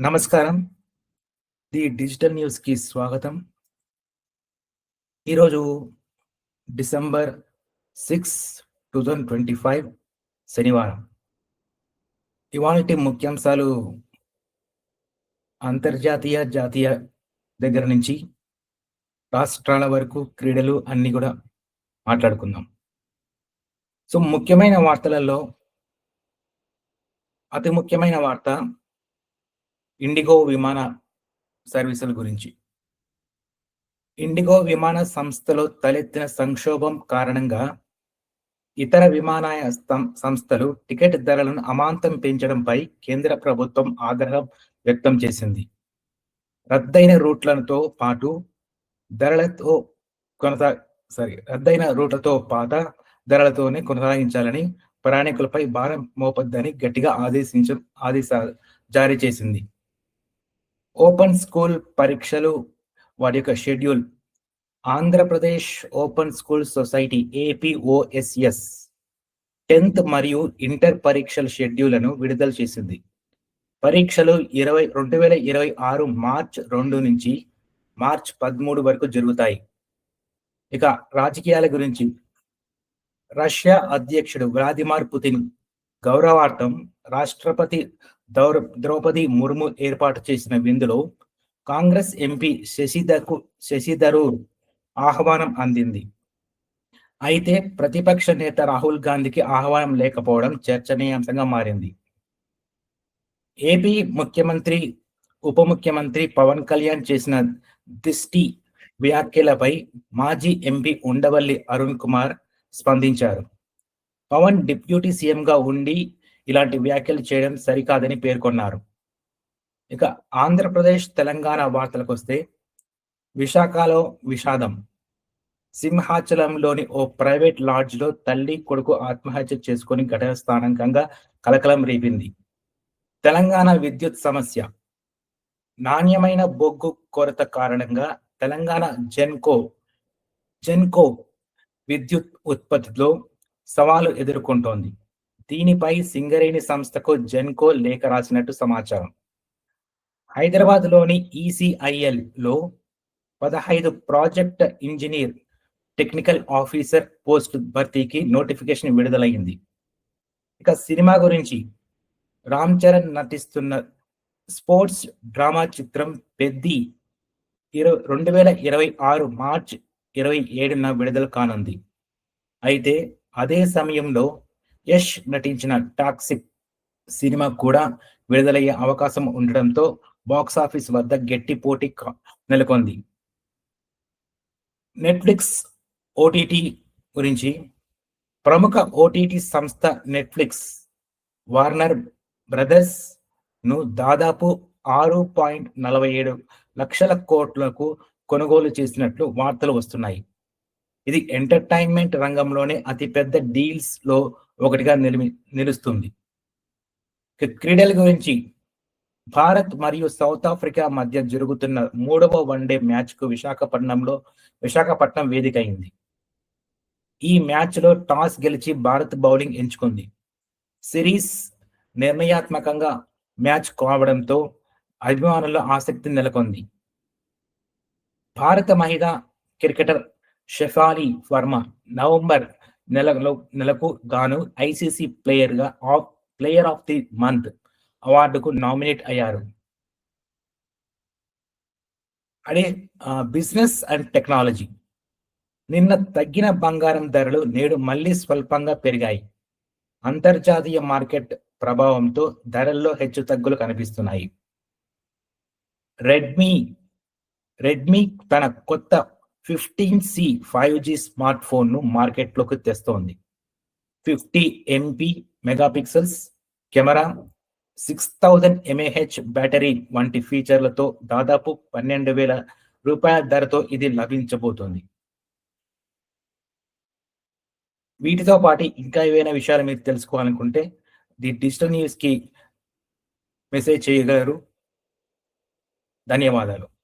నమస్కారం. The digital న్యూస్కి స్వాగతం. ఈరోజు December six two thousand twenty five శనివారం. ఇవాళ ముఖ్యాంశాలు అంతర్జాతీయ జాతీయ దగ్గర నుంచి రాష్ట్రాల వరకు క్రీడలు అన్నీ కూడా మాట్లాడుకుందాం. సో ముఖ్యమైన వార్తలలో అతి ముఖ్యమైన వార్త ఇండిగో విమాన సర్వీసుల గురించి. ఇండిగో విమాన సంస్థలో తలెత్తిన సంక్షోభం కారణంగా ఇతర విమానాయ సం- సంస్థలు టికెట్ ధరలను అమాంతం పెంచడంపై కేంద్ర ప్రభుత్వం ఆగ్రహం వ్యక్తం చేసింది. రద్దయిన రూట్లతో పాటు ధరలతో కొనసా సారీ రద్దయిన రూట్లతో పాత ధరలతోనే కొనసాగించాలని ప్రయాణికులపై భారం మోపొద్దని గట్టిగా ఆదేశించ ఆదేశాలు జారీ చేసింది. ఓపెన్ స్కూల్ పరీక్షలు వాటి యొక్క schedule. Andhra Pradesh open school society APOSS. Tenth మరియు ఇంటర్ పరీక్షల షెడ్యూల్ను విడుదల చేసింది. పరీక్షలు ఇరవై రెండు వేల ఇరవై ఆరు మార్చ్ రెండు నుంచి మార్చ్ పదమూడు వరకు జరుగుతాయి. ఇక రాజకీయాల గురించి. రష్యా అధ్యక్షుడు వ్లాదిమార్ పుతిన్ గౌరవార్థం రాష్ట్రపతి దౌర ద్రౌపది ముర్ము ఏర్పాటు చేసిన విందులో కాంగ్రెస్ ఎంపీ శశిధర్కు శశిధరూర్ ఆహ్వానం అందింది. అయితే ప్రతిపక్ష నేత రాహుల్ గాంధీకి ఆహ్వానం లేకపోవడం చర్చనీయాంశంగా మారింది. ఏపీ ముఖ్యమంత్రి ఉప ముఖ్యమంత్రి పవన్ కళ్యాణ్ చేసిన దిష్టి వ్యాఖ్యలపై మాజీ ఎంపీ ఉండవల్లి అరుణ్ కుమార్ స్పందించారు. పవన్ డిప్యూటీ సీఎంగా ఉండి ఇలాంటి వ్యాఖ్యలు చేయడం సరికాదని పేర్కొన్నారు. ఇక ఆంధ్రప్రదేశ్ తెలంగాణ వార్తలకు వస్తే విశాఖలో విషాదం. సింహాచలంలోని ఓ ప్రైవేట్ లాడ్జ్లో తల్లి కొడుకు ఆత్మహత్య చేసుకుని ఘటన స్థానకంగా కలకలం రేపింది. తెలంగాణ విద్యుత్ సమస్య. నాణ్యమైన బొగ్గు కొరత కారణంగా తెలంగాణ జెన్కో జెన్కో విద్యుత్ ఉత్పత్తిలో సవాలు ఎదుర్కొంటోంది. దీనిపై సింగరేణి సంస్థకు జెన్కో లేఖ రాసినట్టు సమాచారం. హైదరాబాద్లోని ఈసీఐఎల్లో ఈసీఐఎల్లో పదహైదు project engineer technical officer post భర్తీకి నోటిఫికేషన్ విడుదలైంది ఇక సినిమా గురించి. రామ్ చరణ్ నటిస్తున్న స్పోర్ట్స్ డ్రామా చిత్రం పెద్ది ఇరవై రెండు వేల ఇరవై ఆరు మార్చ్ ఇరవై ఏడున విడుదల కానుంది. అయితే అదే సమయంలో యష్ నటించిన టాక్సిక్ సినిమా కూడా విడుదలయ్యే అవకాశం ఉండడంతో బాక్స్ ఆఫీస్ వద్ద గట్టి పోటీ నెలకొంది. నెట్ఫ్లిక్స్ ఓటీటీ గురించి ప్రముఖ ఓటీటీ సంస్థ నెట్ఫ్లిక్స్ వార్నర్ బ్రదర్స్ను దాదాపు ఆరు పాయింట్ నలభై ఏడు లక్షల కోట్లకు కొనుగోలు చేసినట్లు వార్తలు వస్తున్నాయి. ఇది ఎంటర్టైన్మెంట్ రంగంలోనే అతిపెద్ద డీల్స్లో ఒకటిగా నిలిమి నిలుస్తుంది. క్రీడల గురించి భారత్ మరియు సౌత్ ఆఫ్రికా మధ్య జరుగుతున్న మూడవ వన్డే మ్యాచ్కు విశాఖపట్నంలో విశాఖపట్నం వేదిక అయింది ఈ మ్యాచ్లో టాస్ గెలిచి భారత్ బౌలింగ్ ఎంచుకుంది. సిరీస్ నిర్ణయాత్మకంగా మ్యాచ్ కావడంతో అభిమానుల ఆసక్తి నెలకొంది. భారత మహిళా క్రికెటర్ షెఫాలి వర్మ నవంబర్ నెలలో నెలకు గాను ఐసీసీ ప్లేయర్గా of player of the month అవార్డుకు nominate అయ్యారు. అదే బిజినెస్ అండ్ టెక్నాలజీ నిన్న తగ్గిన బంగారం ధరలు నేడు మళ్ళీ స్వల్పంగా పెరిగాయి. అంతర్జాతీయ మార్కెట్ ప్రభావంతో ధరల్లో హెచ్చు తగ్గులు కనిపిస్తున్నాయి. రెడ్మీ రెడ్మీ తన కొత్త fifteen C five G smart ఫోన్ను మార్కెట్లోకి తెస్తోంది. Fifty MP megapixels camera six thousand mAh battery వంటి ఫీచర్లతో దాదాపు పన్నెండు వేల రూపాయల ధరతో ఇది లభించబోతోంది. వీటితో పాటు ఇంకా ఏవైనా విషయాలు మీరు తెలుసుకోవాలనుకుంటే ది డిజిటల్ న్యూస్కి మెసేజ్ చేయగలరు. ధన్యవాదాలు.